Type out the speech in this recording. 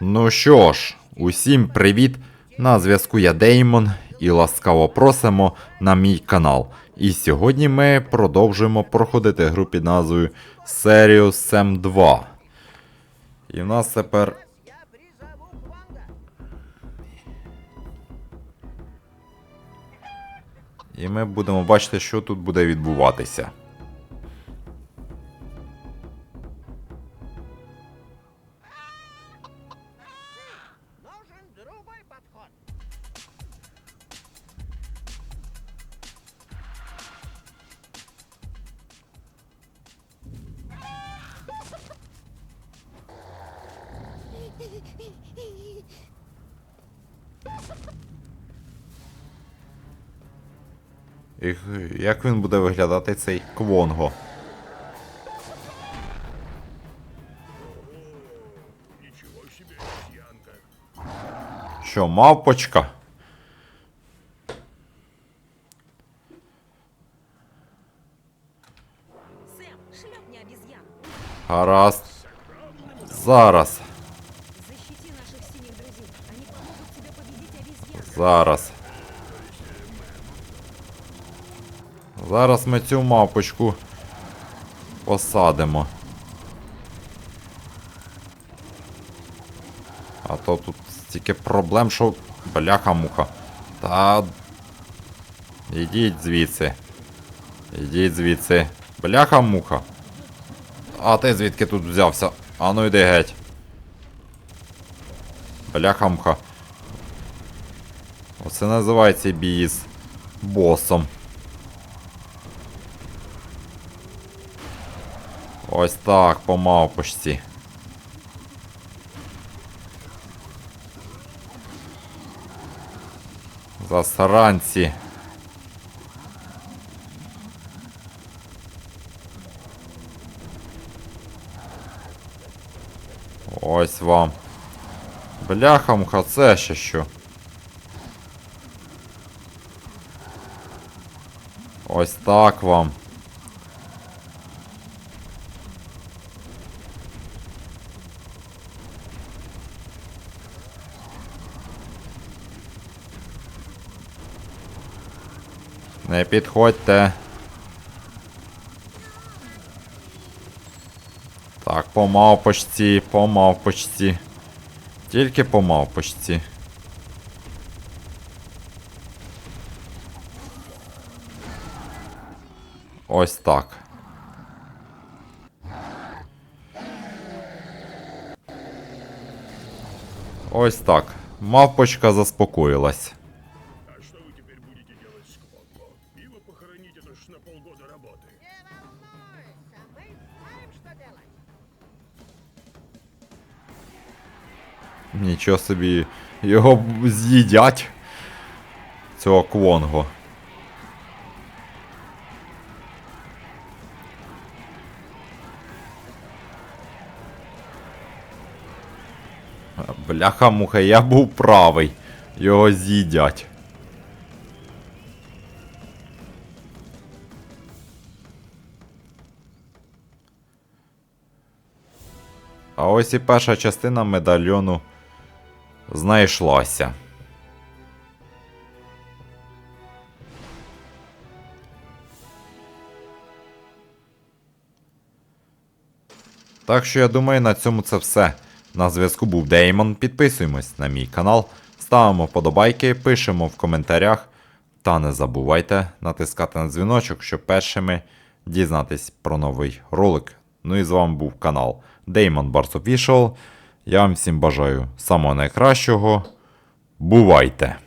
Ну що ж, усім привіт! На зв'язку я Деймон і ласкаво просимо на мій канал. І сьогодні ми продовжуємо проходити гру під назвою Serious Sam 2. І в нас тепер. І ми будемо бачити, що тут буде відбуватися. І як він буде виглядати цей Квонго? Що, мавпочка? Гаразд. Зараз. Зараз. Зараз ми цю мавпочку посадимо. А то тут стільки проблем, що бляха-муха. Та. Ідіть звідси. Ідіть звідси. Бляха-муха. А ти звідки тут взявся? А ну йди геть. Бляха-муха. Оце називається бій з босом. Ось так, по мавпочці. Засранці. Ось вам. Бляха-муха, це ще що. Ось так вам. Не підходьте. Так, по мавпочці, по мавпочці. Тільки по мавпочці. Ось так. Ось так. Мавпочка заспокоїлась. А что вы теперь будете делать с Квонго? Пиво похоронить это ж на полгода работы. Не волнуйся, мы знаем, что делать. Нічого собі. Його б з'їдять. Цього квонго. Бляха-муха, я був правий. Його з'їдять. А ось і перша частина медальйону знайшлася. Так що я думаю, на цьому це все. На зв'язку був Деймон. Підписуємось на мій канал, ставимо вподобайки, пишемо в коментарях. Та не забувайте натискати на дзвіночок, щоб першими дізнатись про новий ролик. Ну і з вами був канал Damon Bars Official. Я вам всім бажаю самого найкращого. Бувайте!